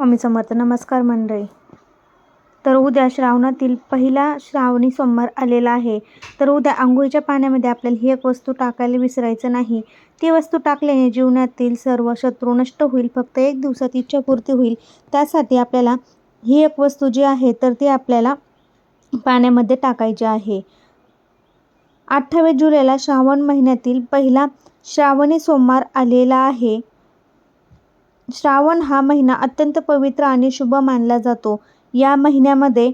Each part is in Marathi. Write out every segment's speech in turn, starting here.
स्वामी समर्थ नमस्कार मंडळी. तर उद्या श्रावणातील पहिला श्रावणी सोमवार आलेला आहे. तर उद्या आंघोळीच्या पाण्यामध्ये आपल्याला ही एक वस्तू टाकायला विसरायचं नाही. ती वस्तू टाकल्याने जीवनातील सर्व शत्रू नष्ट होईल फक्त एक दिवसात इच्छापूर्ती होईल. त्यासाठी आपल्याला ही एक वस्तू जी आहे तर ती आपल्याला पाण्यामध्ये टाकायची आहे. अठ्ठावीस जुलैला श्रावण महिन्यातील पहिला श्रावणी सोमवार आलेला आहे. श्रावण हा महिना अत्यंत पवित्र आणि शुभ मानला जातो. या महिन्यामध्ये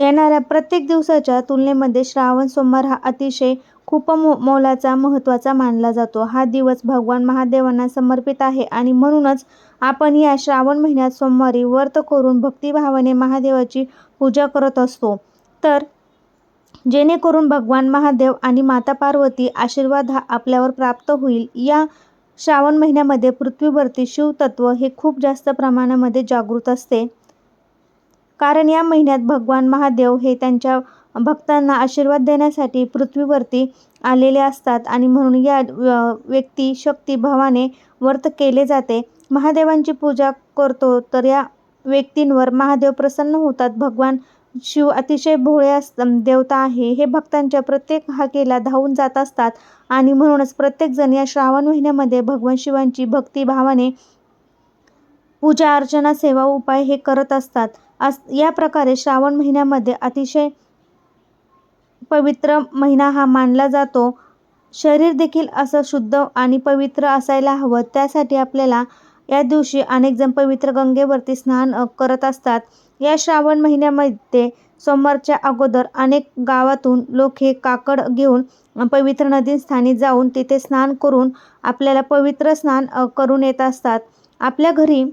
येणाऱ्या प्रत्येक दिवसाच्या तुलनेमध्ये श्रावण सोमवार हा अतिशय खूप मो मोलाचा महत्त्वाचा मानला जातो. हा दिवस भगवान महादेवांना समर्पित आहे आणि म्हणूनच आपण या श्रावण महिन्यात सोमवारी व्रत करून भक्तिभावाने महादेवाची पूजा करत असतो. तर जेणेकरून भगवान महादेव आणि माता पार्वती आशीर्वाद हा आपल्यावर प्राप्त होईल. या श्रावण महिन्यामध्ये पृथ्वीवरती शिवतत्व हे खूप जास्त प्रमाणामध्ये जागृत असते. कारण या महिन्यात भगवान महादेव हे त्यांच्या भक्तांना आशीर्वाद देण्यासाठी पृथ्वीवरती आलेले असतात आणि म्हणून या व्यक्ती शक्ती भावाने व्रत केले जाते. महादेवांची पूजा करतो तर या व्यक्तींवर महादेव प्रसन्न होतात. भगवान शिव अतिशय भोळे अस देवता आहे. हे भक्तांच्या प्रत्येक हाकेला धावून जात असतात आणि म्हणूनच प्रत्येकजण या श्रावण महिन्यामध्ये भगवान शिवांची भक्तिभावाने पूजा अर्चना सेवा उपाय हे करत असतात. अस या प्रकारे श्रावण महिन्यामध्ये अतिशय पवित्र महिना हा मानला जातो. शरीर देखील असं शुद्ध आणि पवित्र असायला हवं. त्यासाठी आपल्याला या दिवशी अनेकजण पवित्र गंगेवरती स्नान करत असतात. या श्रावण महिन्यामध्ये सोमवारच्या अगोदर अनेक गावातून लोक हे काकड घेऊन पवित्र नदीस्थानी जाऊन तिथे स्नान करून आपल्याला पवित्र स्नान करून येत असतात. आपल्या घरी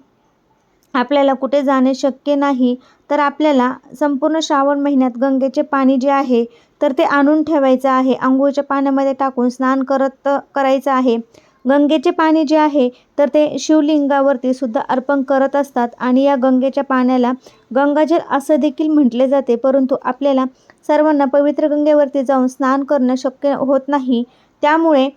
आपल्याला कुठे जाणे शक्य नाही तर आपल्याला संपूर्ण श्रावण महिन्यात गंगेचे पाणी जे आहे तर ते आणून ठेवायचं आहे. आंघोळीच्या पाण्यामध्ये टाकून स्नान करत करायचं आहे. गंगेचे पाणी जे आहे तर ते शिवलिंगावरती सुद्धा अर्पण करत असतात आणि या गंगेच्या पाण्याला गंगाजल असं देखील म्हटले जाते. परंतु आपल्याला सर्वांना पवित्र गंगेवरती जाऊन स्नान करणं शक्य होत नाही. त्यामुळे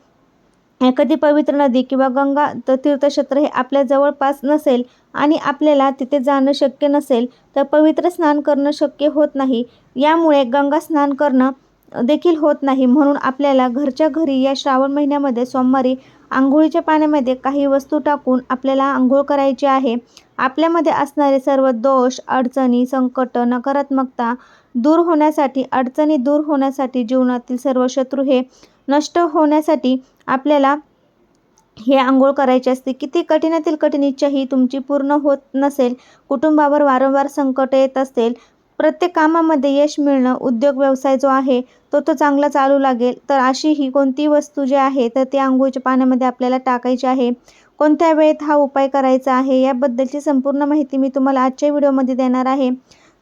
एखादी पवित्र नदी किंवा गंगा तीर्थक्षेत्र हे आपल्या जवळपास नसेल आणि आपल्याला तिथे जाणं शक्य नसेल तर पवित्र स्नान करणं शक्य होत नाही. यामुळे गंगा स्नान करणं देखील होत नाही. म्हणून आपल्याला घरच्या घरी या श्रावण महिन्यामध्ये सोमवारी आंघोळीच्या पाण्यामध्ये काही वस्तू टाकून आपल्याला आंघोळ करायची आहे. आपल्यामध्ये असणारे सर्व दोष अडचणी संकट नकारात्मकता दूर होण्यासाठी अडचणी दूर होण्यासाठी जीवनातील सर्व शत्रू हे नष्ट होण्यासाठी आपल्याला हे आंघोळ करायचे असते. किती कठीणातील कठीण इच्छा ही तुमची पूर्ण होत नसेल. कुटुंबावर वारंवार संकट येत असेल. प्रत्येक कामामध्ये यश मिळणं उद्योग व्यवसाय जो आहे तो तो चांगला चालू लागेल. तर अशी ही कोणती वस्तू जी आहे तर ती आंघोळीच्या पाण्यामध्ये आपल्याला टाकायची आहे. कोणत्या वेळेत हा उपाय करायचा आहे याबद्दलची संपूर्ण माहिती मी तुम्हाला आजच्या व्हिडिओमध्ये देणार आहे.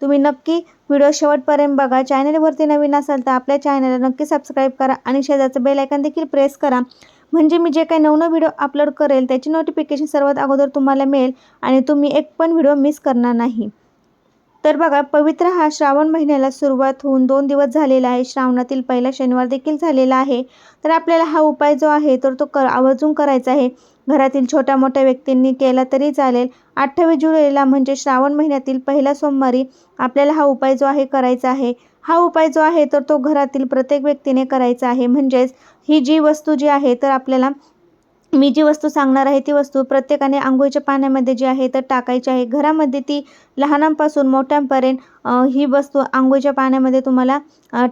तुम्ही नक्की व्हिडिओ शेवटपर्यंत बघा. चॅनलवरती नवीन असाल तर आपल्या चॅनलला नक्की सबस्क्राईब करा आणि शेजारचं बेल आयकन देखील प्रेस करा. म्हणजे मी जे काही नवनव व्हिडिओ अपलोड करेल त्याची नोटिफिकेशन सर्वात अगोदर तुम्हाला मिळेल आणि तुम्ही एक पण व्हिडिओ मिस करणार नाही. तर बघा पवित्र हा श्रावण महिन्याला सुरुवात होऊन दोन दिवस झालेला आहे. श्रावणातील पहिला शनिवार देखील झालेला आहे. तर आपल्याला हा उपाय जो आहे तर तो कर आवर्जून करायचा आहे. घरातील छोट्या मोठ्या व्यक्तींनी केला तरी चालेल. अठ्ठावीस जुलैला म्हणजे श्रावण महिन्यातील पहिला सोमवारी आपल्याला हा उपाय जो आहे करायचा आहे. हा उपाय जो आहे तर तो घरातील प्रत्येक व्यक्तीने करायचा आहे. म्हणजेच ही जी वस्तू जी आहे तर आपल्याला मी जी वस्तू सांगणार आहे ती वस्तू प्रत्येकाने आंघोळीच्या पाण्यामध्ये जी आहे तर टाकायची आहे. घरामध्ये ती लहानांपासून मोठ्यांपर्यंत ही वस्तू आंघोळीच्या पाण्यामध्ये तुम्हाला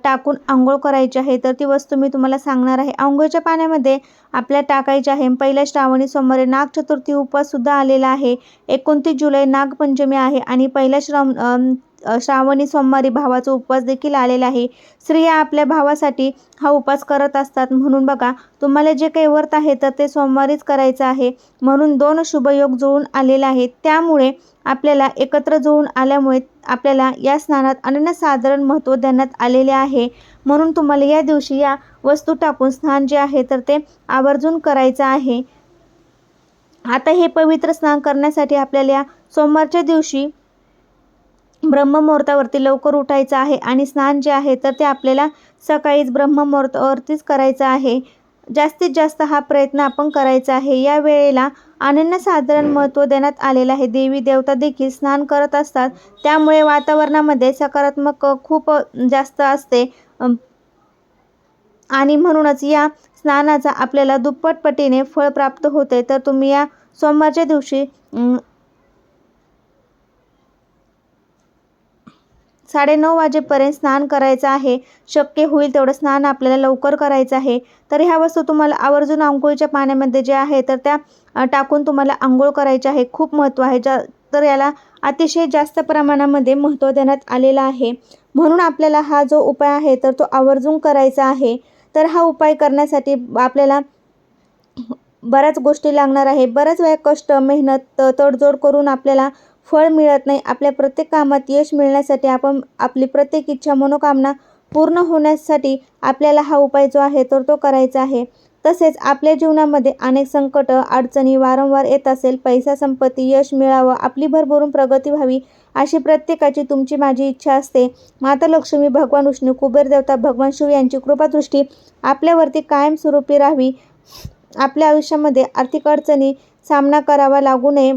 टाकून आंघोळ करायची आहे. तर ती वस्तू मी तुम्हाला सांगणार आहे. आंघोळीच्या पाण्यामध्ये आपल्या टाकायची आहे. पहिल्या श्रावणी सोमवारी नाग चतुर्थी उपवाससुद्धा आलेला आहे. एकोणतीस जुलै नागपंचमी आहे आणि पहिल्या श्रावण श्रावणी सोमवारी भावाचा उपवास देखील आलेला आहे. स्त्रिया आपल्या भावासाठी हा उपवास करत असतात. म्हणून बघा तुम्हाला जे काही व्रत आहे तर ते सोमवारीच करायचं आहे. म्हणून दोन शुभयोग जुळून आलेला आहे त्यामुळे आपल्याला एकत्र जुळून आल्यामुळे आपल्याला या स्नानात अनन्यसाधारण महत्त्व देण्यात आलेले आहे. म्हणून तुम्हाला या दिवशी या वस्तू टाकून स्नान जे आहे तर ते आवर्जून करायचं आहे. आता हे पवित्र स्नान करण्यासाठी आपल्याला सोमवारच्या दिवशी ब्रह्ममुहूर्तावरती लवकर उठायचं आहे आणि स्नान जे आहे तर ते आपल्याला सकाळीच ब्रह्ममुहूर्तावरतीच करायचं आहे. जास्तीत जास्त हा प्रयत्न आपण करायचा आहे. या वेळेला अनन्यसाधारण महत्त्व देण्यात आलेलं आहे. देवी देवता देखील स्नान करत असतात. त्यामुळे वातावरणामध्ये सकारात्मक खूप जास्त असते. आणि म्हणूनच या स्नानाचा आपल्याला दुप्पट पटीने फळ प्राप्त होते. तर तुम्ही या सोमवारच्या दिवशी साडेनऊ वाजेपर्यंत स्नान करायचं आहे. शक्य होईल तेवढं स्नान आपल्याला लवकर करायचं आहे. तर ह्या वस्तू तुम्हाला आवर्जून आंघोळीच्या पाण्यामध्ये जे आहे तर त्या टाकून तुम्हाला आंघोळ करायची आहे. खूप महत्त्व आहे. ज्या तर याला अतिशय जास्त प्रमाणामध्ये महत्त्व देण्यात आलेलं आहे. म्हणून आपल्याला हा जो उपाय आहे तर तो आवर्जून करायचा आहे. तर हा उपाय करण्यासाठी आपल्याला बऱ्याच गोष्टी लागणार आहे. बऱ्याच वेळा कष्ट मेहनत तडजोड करून आपल्याला फळ मिळत नाही. आपल्या प्रत्येक कामात यश मिळण्यासाठी आपण आपली प्रत्येक इच्छा मनोकामना पूर्ण होण्यासाठी आपल्याला हा उपाय जो आहे तर तो करायचा आहे. तसेच आपल्या जीवनामध्ये अनेक संकट अडचणी वारंवार येत असेल पैसा संपत्ती यश मिळावं आपली भरभरून प्रगती व्हावी अशी प्रत्येकाची तुमची माझी इच्छा असते. माता लक्ष्मी भगवान विष्णू कुबेर देवता भगवान शिव यांची कृपादृष्टी आपल्यावरती कायमस्वरूपी राहावी. आपल्या आयुष्यामध्ये आर्थिक अडचणी सामना करावा लागू नये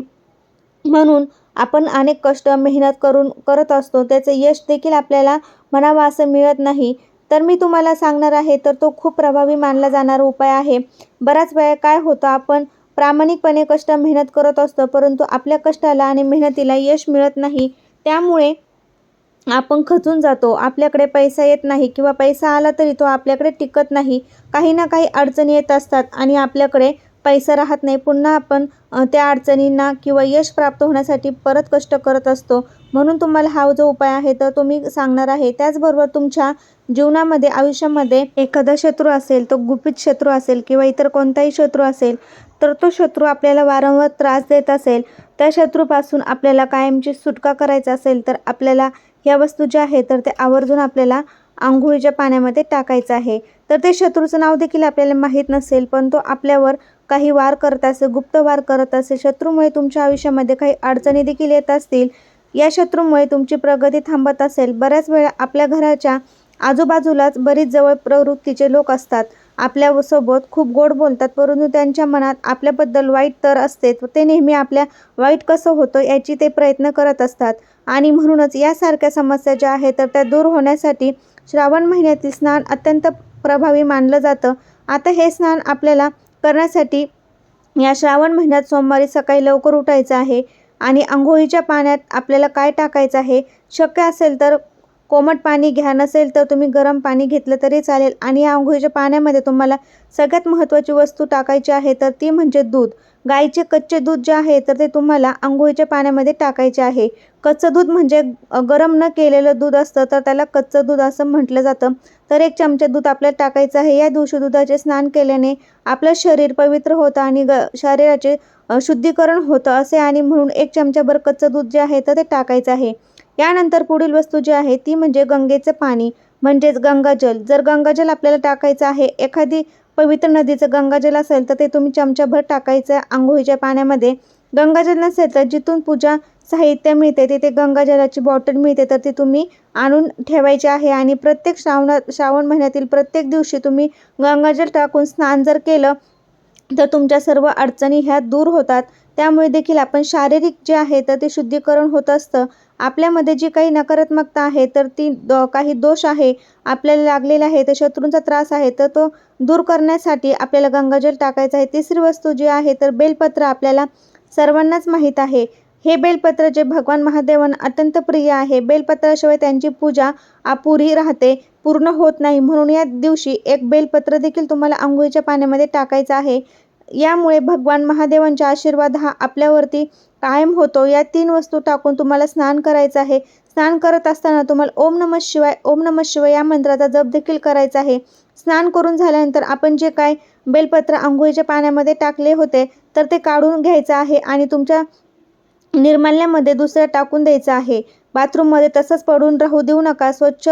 म्हणून आपण अनेक कष्ट मेहनत करून करत असतो त्याचं यश देखील आपल्याला म्हणावं असं मिळत नाही. तर मी तुम्हाला सांगणार आहे तर तो खूप प्रभावी मानला जाणारा उपाय आहे. बऱ्याच वेळा काय होतं आपण प्रामाणिकपणे कष्ट मेहनत करत असतो परंतु आपल्या कष्टाला आणि मेहनतीला यश मिळत नाही. त्यामुळे आपण खचून जातो आपल्याकडे पैसा येत नाही किंवा पैसा आला तरी तो आपल्याकडे टिकत नाही. काही ना काही अडचणी येत असतात आणि आपल्याकडे पैसा राहत नाही. पुन्हा आपण त्या अडचणींना किंवा यश प्राप्त होण्यासाठी परत कष्ट करत असतो. म्हणून तुम्हाला हा जो उपाय आहे तर तो मी सांगणार आहे. त्याचबरोबर तुमच्या जीवनामध्ये आयुष्यामध्ये एखादा शत्रू असेल तो गुपित शत्रू असेल किंवा इतर कोणताही शत्रू असेल तर तो शत्रू आपल्याला वारंवार त्रास देत असेल. त्या शत्रूपासून आपल्याला कायमची सुटका करायचा असेल तर आपल्याला ह्या वस्तू ज्या आहेत तर ते आवर्जून आपल्याला आंघोळीच्या पाण्यामध्ये टाकायचं आहे. तर ते शत्रूचं नाव देखील आपल्याला माहीत नसेल पण तो आपल्यावर काही वार करत असेल गुप्त वार करत असे शत्रूमुळे तुमच्या आयुष्यामध्ये काही अडचणी देखील येत असतील. या शत्रूमुळे तुमची प्रगती थांबत असेल. बऱ्याच वेळा आपल्या घराच्या आजूबाजूलाच बरीच जवळ प्रवृत्तीचे लोक असतात. आपल्यासोबत खूप गोड बोलतात परंतु त्यांच्या मनात आपल्याबद्दल वाईट तर असते ते नेहमी आपल्या वाईट कसं होतं याची ते प्रयत्न करत असतात. आणि म्हणूनच यासारख्या समस्या ज्या आहेत तर त्या दूर होण्यासाठी श्रावण महिन्यातील स्नान अत्यंत प्रभावी मानलं जातं. आता हे स्नान आपल्याला करण्यासाठी या श्रावण महिन्यात सोमवारी सकाळी लवकर उठायचं आहे आणि आंघोळीच्या पाण्यात आपल्याला काय टाकायचं आहे शक्य असेल तर कोमट पाणी घ्या नसेल तर तुम्ही गरम पाणी घेतलं तरी चालेल. आणि या आंघोळीच्या पाण्यामध्ये तुम्हाला सगळ्यात महत्त्वाची वस्तू टाकायची आहे तर ती म्हणजे दूध. गाईचे कच्चे दूध जे आहे तर ते तुम्हाला आंघोळीच्या पाण्यामध्ये टाकायचे आहे. कच्चं दूध म्हणजे गरम न केलेलं दूध असतं तर त्याला कच्चं दूध असं म्हटलं जातं. तर एक चमचा दूध आपल्याला टाकायचं आहे. या दिवशी दुधाचे स्नान केल्याने आपलं शरीर पवित्र होतं आणि ग शरीराचे शुद्धीकरण होतं असे आणि म्हणून एक चमचाभर कच्चं दूध जे आहे तर ते टाकायचं आहे. यानंतर पुढील वस्तू जी आहे ती म्हणजे गंगेचं पाणी. म्हणजेच गंगाजल. जर गंगाजल आपल्याला टाकायचं आहे एखादी पवित्र नदीचं गंगाजल असेल तर ते तुम्ही चमचाभर टाकायचं आंघोळीच्या पाण्यामध्ये. गंगाजल नसेल तर जिथून पूजा साहित्य मिळते तिथे गंगाजलाची बॉटल मिळते तर ती तुम्ही आणून ठेवायची आहे. आणि प्रत्येक श्रावणात श्रावण महिन्यातील प्रत्येक दिवशी तुम्ही गंगाजल टाकून स्नान जर केलं तर तुमच्या सर्व अडचणी ह्या दूर होतात. त्यामुळे देखील आपण शारीरिक जे आहे तर ते शुद्धीकरण होत असतं. आपल्यामध्ये जी काही नकारात्मकता आहे तर ती काही दोष आहे आपल्याला लागलेला आहे तर शत्रूंचा त्रास आहे तर तो दूर करण्यासाठी आपल्याला गंगाजल टाकायचं आहे. तिसरी वस्तू जी आहे तर बेलपत्र आपल्याला सर्वांनाच माहीत आहे. हे बेलपत्र जे भगवान महादेवांना अत्यंत प्रिय आहे बेलपत्राशिवाय त्यांची पूजा अपुरी राहते पूर्ण होत नाही. म्हणून या दिवशी एक बेलपत्र देखील तुम्हाला आंघोळीच्या पाण्यामध्ये टाकायचं आहे. यामुळे भगवान महादेवांचा आशीर्वाद हा आपल्यावरती कायम होतो. या तीन वस्तू टाकून तुम्हाला स्नान करायचं आहे. स्नान करत असताना तुम्हाला ओम नम शिवाय ओम नम शिवाय या मंत्राचा जप देखील करायचा आहे. स्नान करून झाल्यानंतर आपण जे काय बेलपत्र आंघोळीच्या पाण्यामध्ये टाकले होते तर ते काढून घ्यायचं आहे आणि तुमच्या निर्माल्यामध्ये दुसऱ्या टाकून द्यायचं आहे. बाथरूममध्ये तसंच पडून राहू देऊ नका. स्वच्छ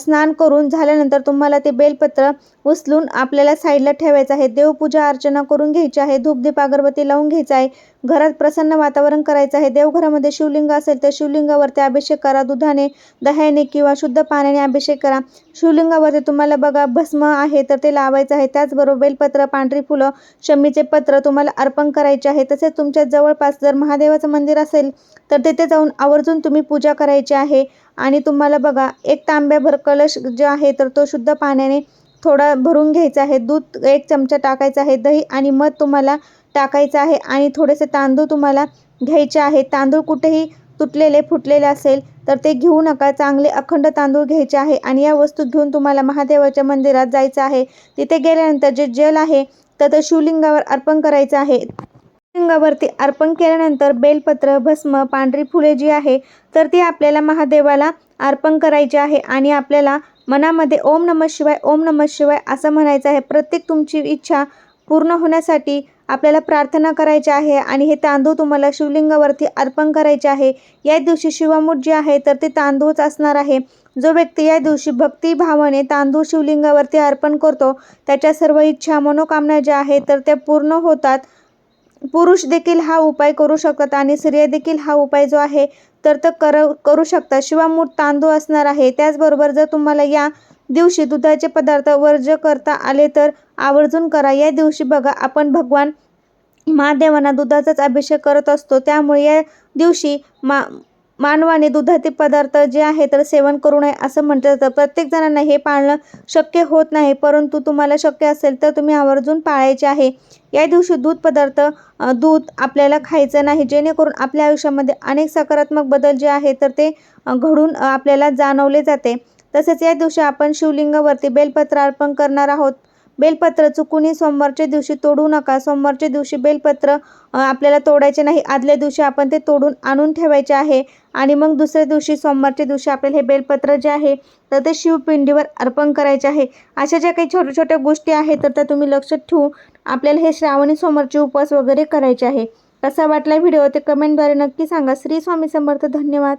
स्नान करून झाल्यानंतर तुम्हाला ते बेलपत्र उचलून आपल्याला साईडला ठेवायचं आहे. देवपूजा अर्चना करून घ्यायची आहे. धूपदीप अगरबत्ती लावून घ्यायचं आहे. घरात प्रसन्न वातावरण करायचं आहे. देवघरामध्ये शिवलिंग असेल तर शिवलिंगावरती अभिषेक करा. दुधाने दह्याने किंवा शुद्ध पाण्याने अभिषेक करा. शिवलिंगावरती तुम्हाला बघा भस्म आहे तर ते लावायचं आहे. त्याचबरोबर बेलपत्र पांढरी फुलं शमीचे पत्र तुम्हाला अर्पण करायचे आहे. तसेच तुमच्या जवळपास जर महादेवाचं मंदिर असेल तर तिथे जाऊन आवर्जून तुम्ही पूजा करायची आहे. आणि तुम्हाला बघा एक तांब्याभर कलश जो आहे तर तो शुद्ध पाण्याने थोडा भरून घ्यायचा आहे. दूध एक चमचा टाकायचा आहे. दही आणि मध तुम्हाला टाकायचं आहे. आणि थोडेसे तांदूळ तुम्हाला घ्यायचे आहे. तांदूळ कुठेही तुटलेले फुटलेले असेल तर ते घेऊ नका. चांगले अखंड तांदूळ घ्यायचे आहे आणि या वस्तू घेऊन तुम्हाला महादेवाच्या मंदिरात जायचं आहे. तिथे गेल्यानंतर जे जल आहे तर ते शिवलिंगावर अर्पण करायचं आहे. शिवलिंगावरती अर्पण केल्यानंतर बेलपत्र भस्म पांढरी फुले जी आहे तर ती आपल्याला महादेवाला अर्पण करायची आहे आणि आपल्याला मनामध्ये ओम नमः शिवाय ओम नमः शिवाय असं म्हणायचं आहे. प्रत्येक तुमची इच्छा पूर्ण होण्यासाठी आपल्याला प्रार्थना करायची आहे आणि हे तांदूळ तुम्हाला शिवलिंगावरती अर्पण करायचे आहे. या दिवशी शिवामूठ जे आहे तर ते तांदूळच असणार आहे. जो व्यक्ती या दिवशी भक्तिभावाने तांदूळ शिवलिंगावरती अर्पण करतो त्याच्या सर्व इच्छा मनोकामना ज्या आहेत तर त्या पूर्ण होतात. पुरुष देखील हा उपाय करू शकतात आणि स्त्रिया देखील हा उपाय जो आहे तर तो कर करू शकतात. शिवामूठ तांदूळ असणार आहे. त्याचबरोबर जर तुम्हाला या दिवशी दुधाचे पदार्थ वर्ज करता आले तर आवर्जून करा. या दिवशी बघा आपण भगवान महादेवांना दुधाचाच अभिषेक करत असतो. त्यामुळे या दिवशी मा मानवाने दुधाचे पदार्थ जे आहे तर सेवन करू नये असं म्हटलं जातं. प्रत्येक जणांना हे पाळणं शक्य होत नाही परंतु तुम्हाला शक्य असेल तर तुम्ही आवर्जून पाळायचे आहे. या दिवशी दूध पदार्थ दूध आपल्याला खायचं नाही जेणेकरून आपल्या आयुष्यामध्ये अनेक सकारात्मक बदल जे आहे तर ते घडून आपल्याला जाणवले जाते. तसेच या दिवशी आपण शिवलिंगावरती बेलपत्र अर्पण करणार आहोत. बेलपत्र चुकूनही सोमवारच्या दिवशी तोडू नका. सोमवारच्या दिवशी बेलपत्र आपल्याला तोडायचे नाही. आदल्या दिवशी आपण ते तोडून आणून ठेवायचे आहे. आणि मग दुसऱ्या दिवशी सोमवारच्या दिवशी आपल्याला हे बेलपत्र जे आहे तर ते शिवपिंडीवर अर्पण करायचे आहे. अशा ज्या काही छोट्या छोट्या गोष्टी आहेत तर त्या तुम्ही लक्षात ठेवून आपल्याला हे श्रावणी सोमवारचे उपवास वगैरे करायचे आहे. कसा वाटला व्हिडिओ ते कमेंटद्वारे नक्की सांगा. श्री स्वामी समर्थ. धन्यवाद.